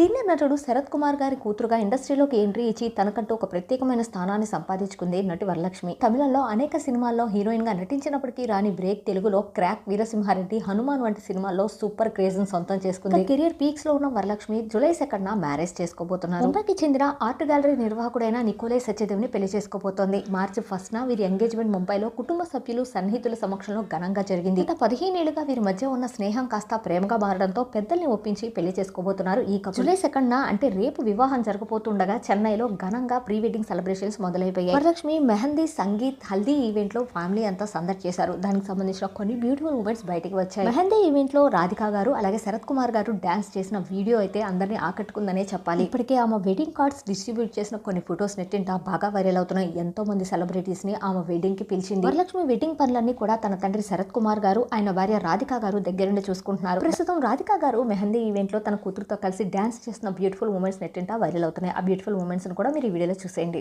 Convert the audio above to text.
Senior నటుడు శరత్ కుమార్ గారి కూతురుగా ఇండస్ట్రీలోకి ఎంట్రీ ఇచ్చి తనకంటూ ఒక ప్రత్యేకమైన స్థానాన్ని సంపాదించుకుంది నటి వరలక్ష్మి. తమిళంలో అనేక సినిమాల్లో హీరోయిన్గా నటించినప్పటికీ రాని బ్రేక్ తెలుగులో క్రాక్ వీరసింహారెడ్డి హనుమాన్ వంటి సినిమాల్లో సూపర్ క్రేజ్ సొంతం చేసుకుంది. కెరియర్ పీక్స్లో ఉన్న వరలక్ష్మి జూలై సెకండ్ నా మ్యారేజ్ చేసుకోబోతున్నారు. ముంబైకి చెందిన ఆర్ట్ గ్యాలరీ నిర్వాహకుడైన నికోలే సత్యదేవ్ని పెళ్ళి చేసుకోబోతోంది. మార్చి ఫస్ట్ న వీరి ఎంగేజ్మెంట్ ముంబైలో కుటుంబ సభ్యులు సన్నిహితుల సమక్షంలో ఘనంగా జరిగింది. గత పదిహేనేళ్ళుగా వీరి మధ్య ఉన్న స్నేహం కాస్త ప్రేమగా మారడంతో పెద్దల్ని ఒప్పించి పెళ్ళి చేసుకోబోతున్నారు ఈ కపుల్. జూలై సెకండ్ అంటే రేపు వివాహం జరగబోతుండగా చెన్నైలో ఘనంగా ప్రీ వెడ్డింగ్ సెలబ్రేషన్స్ మొదలైపోయాయి. వరలక్ష్మి మెహందీ సంగీత్ హల్దీ ఈవెంట్లో ఫ్యామిలీ అంతా సందడి చేశారు. దానికి సంబంధించిన కొన్ని బ్యూటిఫుల్ మూమెంట్స్ బయటకు వచ్చాయి. మెహందీ ఈవెంట్లో రాధిక గారు అలాగే శరత్ కుమార్ గారు డాన్స్ చేసిన వీడియో అయితే అందరినీ ఆకట్టుకుందనే చెప్పాలి. ఇప్పటికే ఆమె వెడ్డింగ్ కార్డ్స్ డిస్ట్రిబ్యూట్ చేసిన కొన్ని ఫొటోస్ నెట్టింట బాగా వైరల్ అవుతున్నాయి. ఎంతో మంది సెలబ్రిటీస్ని ఆమె వెడ్డింగ్కి పిలిచింది. వరలక్ష్మి వెడ్డింగ్ పనులన్నీ కూడా తన తండ్రి శరత్ కుమార్ గారు ఆయన భార్య రాధిక గారు దగ్గరుండి చూసుకుంటున్నారు. ప్రస్తుతం రాధిక గారు మెహందీ ఈవెంట్లో తన కూతురుతో కలిసి డ్యాన్స్ చేసిన బ్యూటిఫుల్ మూమెంట్స్ నెట్టింటా వైరల్ అవుతున్నాయి. ఆ బ్యూటిఫుల్ మూమెంట్స్ని కూడా మీరు ఈ వీడియోలో చూసేయండి.